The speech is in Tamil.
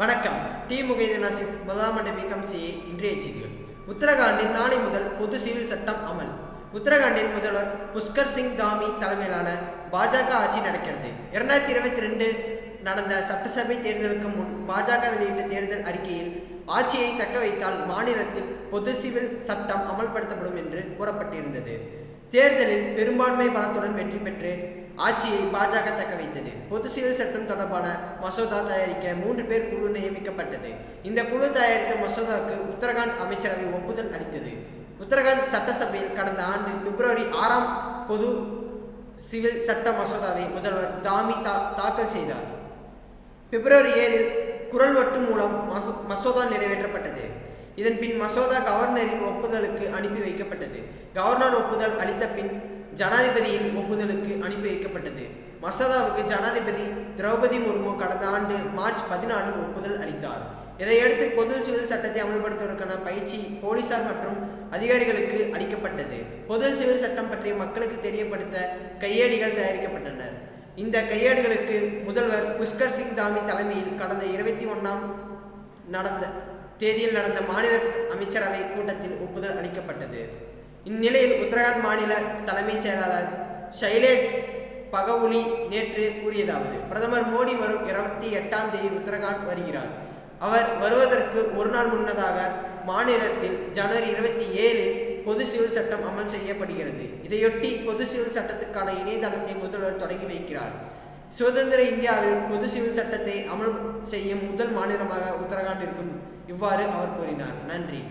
வணக்கம். டி. முகைதீன் நாசிப் முதலாம் ஆண்டு இன்றைய செய்திகள். உத்தரகாண்டில் நாளை முதல் பொது சிவில் சட்டம் அமல். உத்தரகாண்டில் முதல்வர் புஷ்கர் சிங் தாமி தலைமையிலான பாஜக ஆட்சி நடக்கிறது. இரண்டாயிரத்தி இருபத்தி ரெண்டு நடந்த சட்டசபை தேர்தலுக்கு முன் பாஜக வெளியிட்ட தேர்தல் அறிக்கையில் ஆட்சியை தக்க வைத்தால் மாநிலத்தில் பொது சிவில் சட்டம் அமல்படுத்தப்படும் என்று கூறப்பட்டிருந்தது. தேர்தலில் பெரும்பான்மை பலத்துடன் வெற்றி பெற்று ஆட்சியை பாஜக தக்க வைத்தது. பொது சிவில் சட்டம் தொடர்பான மசோதா தயாரிக்க மூன்று பேர் குழு நியமிக்கப்பட்டது. இந்த குழு தயாரித்த மசோதாவுக்கு உத்தரகாண்ட் அமைச்சரவை ஒப்புதல் அளித்தது. உத்தரகாண்ட் சட்டசபையில் கடந்த ஆண்டு பிப்ரவரி ஆறாம் பொது சிவில் சட்ட மசோதாவை முதல்வர் தாமி தா தாக்கல் செய்தார். பிப்ரவரி ஏழில் குரல் ஒட்டு மூலம் மசோ- மசோதா நிறைவேற்றப்பட்டது. இதன் பின் மசோதா கவர்னரின் ஒப்புதலுக்கு அனுப்பி வைக்கப்பட்டது. கவர்னர் ஒப்புதல் அளித்த பின் ஜனாதிபதியின் ஒப்புதலுக்கு மசோதாவுக்கு ஜனாதிபதி திரௌபதி முர்மு கடந்த ஆண்டு மார்ச் பதினாலில் ஒப்புதல் அளித்தார். இதையடுத்து பொது சிவில் சட்டத்தை அமல்படுத்துவதற்கான பயிற்சி போலீசார் மற்றும் அதிகாரிகளுக்கு அளிக்கப்பட்டது. பொது சிவில் சட்டம் பற்றி மக்களுக்கு தெரியப்படுத்த கையேடுகள் தயாரிக்கப்பட்டன. இந்த கையேடுகளுக்கு முதல்வர் புஷ்கர் சிங் தாமி தலைமையில் கடந்த இருபத்தி ஒன்றாம் நடந்த தேதியில் நடந்த மாநில அமைச்சரவை கூட்டத்தில் ஒப்புதல் அளிக்கப்பட்டது. இந்நிலையில் உத்தரகாண்ட் மாநில தலைமை செயலாளர் ஷைலேஷ் பகவுலி நேற்று கூறியதாவது. பிரதமர் மோடி வரும் இருபத்தி எட்டாம் தேதி உத்தரகாண்ட் வருகிறார். அவர் வருவதற்கு ஒரு நாள் முன்னதாக மாநிலத்தில் ஜனவரி இருபத்தி ஏழில் பொது சிவில் சட்டம் அமல் செய்யப்படுகிறது. இதையொட்டி பொது சிவில் சட்டத்துக்கான இணையதளத்தை முதல்வர் தொடங்கி வைக்கிறார். சுதந்திர இந்தியாவில் பொது சிவில் சட்டத்தை அமல் செய்யும் முதல் மாநிலமாக உத்தரகாண்ட் இருக்கும். இவ்வாறு அவர் கூறினார். நன்றி.